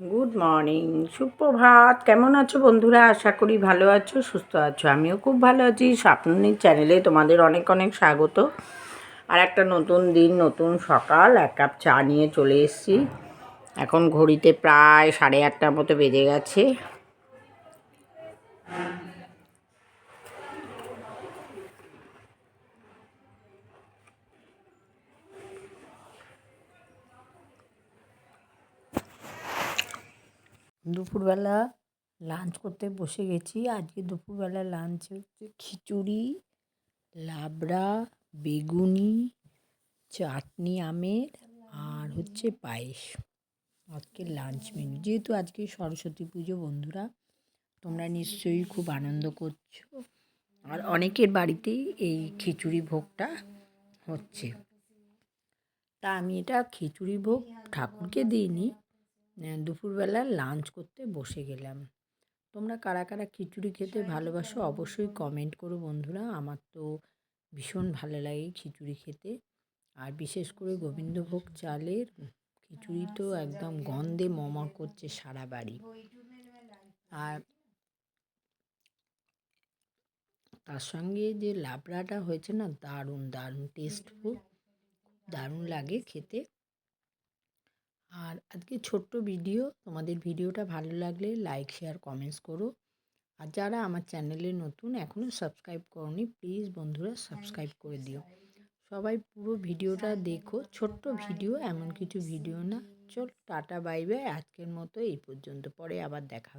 Good morning সুপ্রভাত। কেমন আছো বন্ধুরা? আশা করি ভালো আছো, সুস্থ আছো। আমিও খুব ভালো আছি। স্বপ্নের চ্যানেলে তোমাদের অনেক অনেক স্বাগত। আর একটা নতুন দিন, নতুন সকাল। এক কাপ চা নিয়ে চলে এসেছি। এখন ঘড়িতে প্রায় সাড়ে আটটার মতো বেজে গেছে। দুপুরবেলা লাঞ্চ করতে বসে গেছি। আজকে দুপুরবেলা লাঞ্চে হচ্ছে খিচুড়ি, লাবড়া, বেগুনি, চাটনি, আমের আর হচ্ছে পায়েস। আজকে লাঞ্চ মেনু যেহেতু আজকে সরস্বতী পুজো বন্ধুরা, তোমরা নিশ্চয়ই খুব আনন্দ করছ। আর অনেকের বাড়িতেই এই খিচুড়ি ভোগটা হচ্ছে। তা আমি এটা খিচুড়ি ভোগ ঠাকুরকে দিইনি দুপুরবেলা লাঞ্চ করতে বসে গেলাম। তোমরা কারা কারা খিচুড়ি খেতে ভালোবাসো অবশ্যই কমেন্ট করো বন্ধুরা আমার তো ভীষণ ভালো লাগে খিচুড়ি খেতে। আর বিশেষ করে গোবিন্দভোগ চালের খিচুড়ি তো একদম গন্ধে মমা করছে সারা বাড়ি। আর তার সঙ্গে যে লাবড়াটা হয়েছে না দারুণ দারুণ টেস্টফুল দারুণ লাগে খেতে। আর আজকে ছোট্ট ভিডিও তোমাদের ভিডিওটা ভালো লাগলে লাইক শেয়ার কমেন্টস করো। আর যারা আমার চ্যানেলে নতুন এখনও সাবস্ক্রাইব করনি প্লিজ বন্ধুরা সাবস্ক্রাইব করে দিও। সবাই পুরো ভিডিওটা দেখো ছোট্ট ভিডিও এমন কিছু ভিডিও না। চল টাটা বাই বাই আজকের মতো এই পর্যন্ত। পরে আবার দেখা